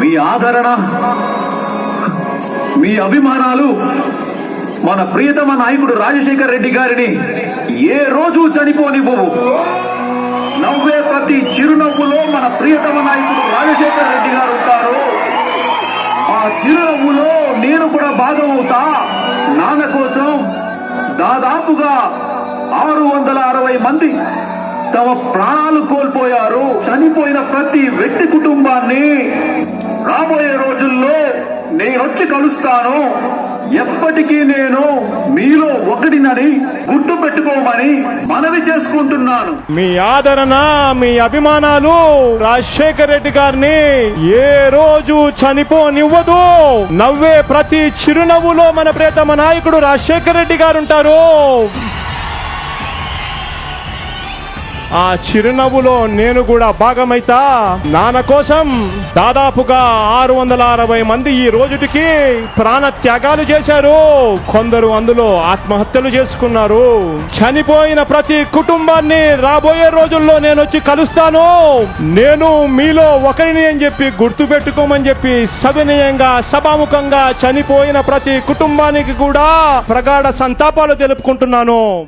మీ ఆదరణ మీ అభిమానాలు మన ప్రియతమ నాయకుడు రాజశేఖర్ రెడ్డి గారిని ఏ రోజు చనిపోనివ్వవు. నవ్వే ప్రతి చిరునవ్వులో మన ప్రియతమ నాయకుడు రాజశేఖర్ రెడ్డి గారు ఉంటారు. ఆ చిరునవ్వులో నేను కూడా భాగమవుతా. నాన్న కోసం దాదాపుగా ఆరు వందల అరవై మంది తమ ప్రాణాలు కోల్పోయారు. చనిపోయిన ప్రతి వ్యక్తి కుటుంబాన్ని రాబోయే రోజుల్లో నేనొచ్చి కలుస్తాను. ఎప్పటికీ నేను మీలో ఒకటినని గుర్తు పెట్టుకోమని మనవి చేసుకుంటున్నాను. మీ ఆదరణ మీ అభిమానాలు రాజశేఖర్ రెడ్డి గారిని ఏ రోజు చనిపోనివ్వదు. నవ్వే ప్రతి చిరునవ్వులో మన ప్రేతమ నాయకుడు రాజశేఖర్ రెడ్డి గారు ఉంటారు ఆ చిరునవ్వులో నేను కూడా భాగమైతా. నాన్న కోసం దాదాపుగా ఆరు వందల అరవై మంది ఈ రోజుటికి ప్రాణ త్యాగాలు చేశారు. కొందరు అందులో ఆత్మహత్యలు చేసుకున్నారు. చనిపోయిన ప్రతి కుటుంబాన్ని రాబోయే రోజుల్లో నేను వచ్చి కలుస్తాను. నేను మీలో ఒకరిని అని చెప్పి గుర్తు పెట్టుకోమని చెప్పి సవినయంగా సభాముఖంగా చనిపోయిన ప్రతి కుటుంబానికి కూడా ప్రగాఢ సంతాపాలు తెలుపుకుంటున్నాను.